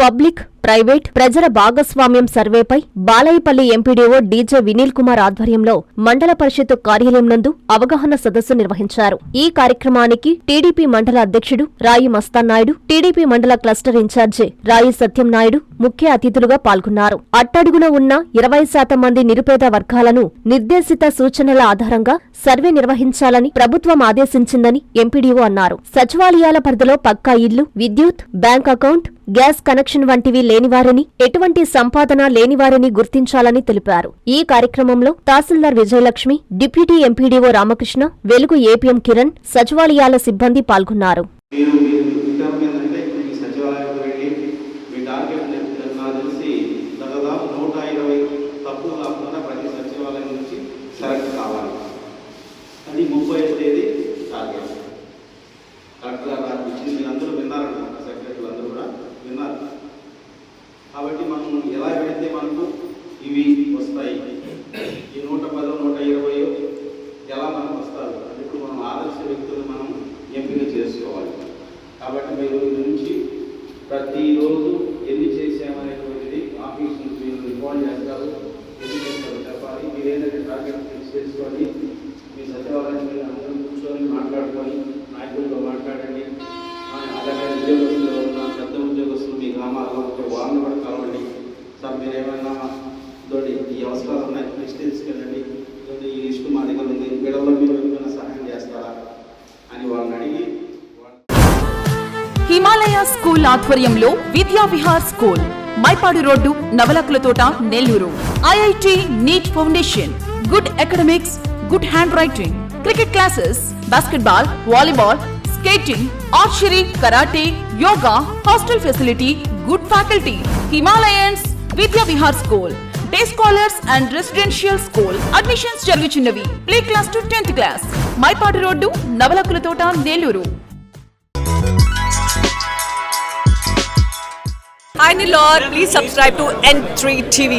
Public private ప్రజల భాగస్వామ్యం సర్వేపై బాలయ్యపల్లి ఎంపీడీఓ డీజే వినీల్ కుమార్ ఆధ్వర్యంలో మండల పరిషత్ కార్యాలయం నందు అవగాహన సదస్సు నిర్వహించారు. ఈ కార్యక్రమానికి టీడీపీ మండల అధ్యక్షుడు రాయి మస్తాన్నాయుడు టీడీపీ మండల క్లస్టర్ ఇన్ఛార్జి రాయి సత్యం నాయుడు ముఖ్య అతిథులుగా పాల్గొన్నారు. అట్టడుగున ఉన్న ఇరవై శాతం మంది నిరుపేద వర్గాలను నిర్దేశిత సూచనల ఆధారంగా సర్వే నిర్వహించాలని ప్రభుత్వం ఆదేశించిందని ఎంపీడీఓ అన్నారు. సచివాలయాల పరిధిలో పక్కా ఇల్లు విద్యుత్ బ్యాంక్ అకౌంట్ గ్యాస్ కనెక్షన్ వంటివి లేనివారని ఎటువంటి సంపాదన లేనివారిని గుర్తించాలని తెలిపారు. ఈ కార్యక్రమంలో tahsildar Vijayalakshmi deputy MPDO Ramakrishna Velugu APM Kiran సచివాలయాల సిబ్బంది పాల్గొన్నారు. మీరు మీరు విజ్ఞాపన ఏంటంటే మీ సచివాలయానికి వెళ్ళి మీ టార్గెట్ నాకు తెలిసి దాదాపు నూట ఇరవై తప్పులు కాకుండా ప్రతి సచివాలయం నుంచి సెలెక్ట్ కావాలి అది ముప్పై తేదీ టార్గెట్ కరెక్ట్గా నాకు ఇచ్చింది మీరు అందరూ విన్నారనుకుంటా సెక్రటరీలు అందరూ కూడా విన్నారు కాబట్టి మనం ఎలా పెడితే మనకు ఇవి వస్తాయి ఈ నూట పదో నూట ఇరవై ఎలా మనకు వస్తారు అంటే ఇప్పుడు మనం ఆదర్శ వ్యక్తులు మనం ఎంపిక చేసుకోవాలి. కాబట్టి మీరు రోజు నుంచి ప్రతిరోజు ఎన్ని చేసామనేటువంటిది ఆఫీస్ నుంచి మీరు రికార్డ్ చేస్తారు ఎన్ని చేస్తారు చెప్పాలి. మీరు టార్గెట్ ఫిక్స్ చేసుకొని మీ సచివాలయం మీరు అందరం కూర్చొని మాట్లాడుకొని నాయకులతో మాట్లాడండి. అలాగే ఉద్యోగస్తులు ఉన్న పెద్ద ఉద్యోగస్తులు మీ గ్రామాల్లో ఒక వాళ్ళని కూడా కలవండి. సార్ మీరు ఏమైనా అవసరాలు ఉన్నాయి నెక్స్ట్ తీసుకెళ్ళండి. ఈ లిస్టు మా దగ్గర ఉంది. వీళ్ళలో మీరు ఏమైనా సహాయం చేస్తారా అని వాళ్ళని అడిగి హిమాలయ స్కూల్ ఆధ్వర్యంలో Vidya Vihar school Maipadu road Navalakula Thota Nellore. IIT NEET foundation good academics good handwriting cricket classes basketball volleyball skating archery karate yoga hostel facility good faculty Himalayans Vidya Vihar school. Day scholars and residential school admissions జరుగుచున్నవి. Play class to tenth class Maipadu road Navalakula Thota Nellore. Hi Nilor, please subscribe to N3 TV.